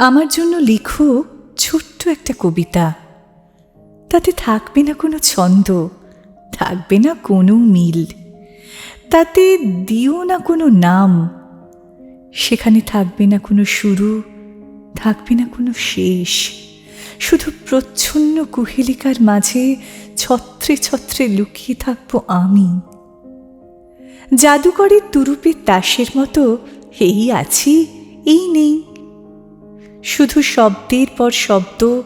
আমার জন্য লিখো ছোট্ট একটা কবিতা। তাতে থাকবে না কোনো ছন্দ, থাকবে না কোনো মিল। তাতে দিও না কোনো নাম, সেখানে থাকবে না কোনো শুরু, থাকবে না কোনো শেষ। শুধু প্রচ্ছন্ন কুহেলিকার মাঝে ছত্রে ছত্রে লুকিয়ে থাকব আমি। জাদুকরের তুরুপের তাসের মতো এই আছি, এই নেই। শুধু শব্দের পর শব্দ,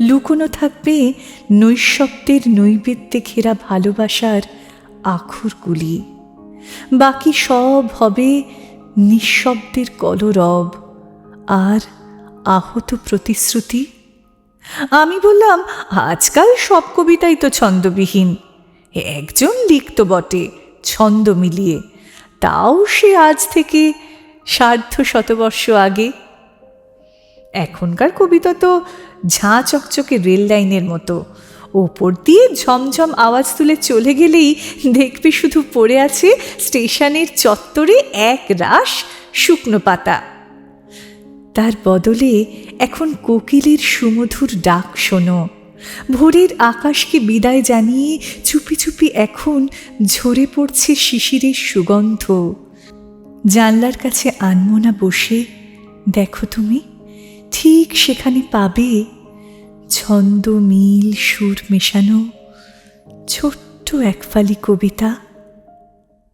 লুকোনো থাকবে নৈশব্দের নৈবেদ্যে ঘেরা ভালোবাসার আখরগুলি বাকি সব হবে নিঃশব্দের কলরব আর আহত প্রতিশ্রুতি। আমি বললাম, আজকাল সব কবিতাই তো ছন্দবিহীন। একজন লিখত বটে ছন্দ মিলিয়ে। তাও সে আজ থেকে সার্ধ শতবর্ষ আগে। এখনকার কবিতা তো ঝাঁ চকচকে রেল লাইনের মতো। ওপর দিয়ে ঝমঝম আওয়াজ তুলে চলে গেলেই দেখবে শুধু পড়ে আছে স্টেশনের চত্বরে এক রাশ শুকনো পাতা। তার বদলে এখন কোকিলের সুমধুর ডাক শোনো। ভোরের আকাশকে বিদায় জানিয়ে চুপি চুপি এখন ঝরে পড়ছে শিশিরের সুগন্ধ। জানলার কাছে আনমোনা বসে, দেখো তুমি। ঠিক সেখানে পাবে ছন্দ মিল সুর মেশানো ছোট্ট একফালি কবিতা।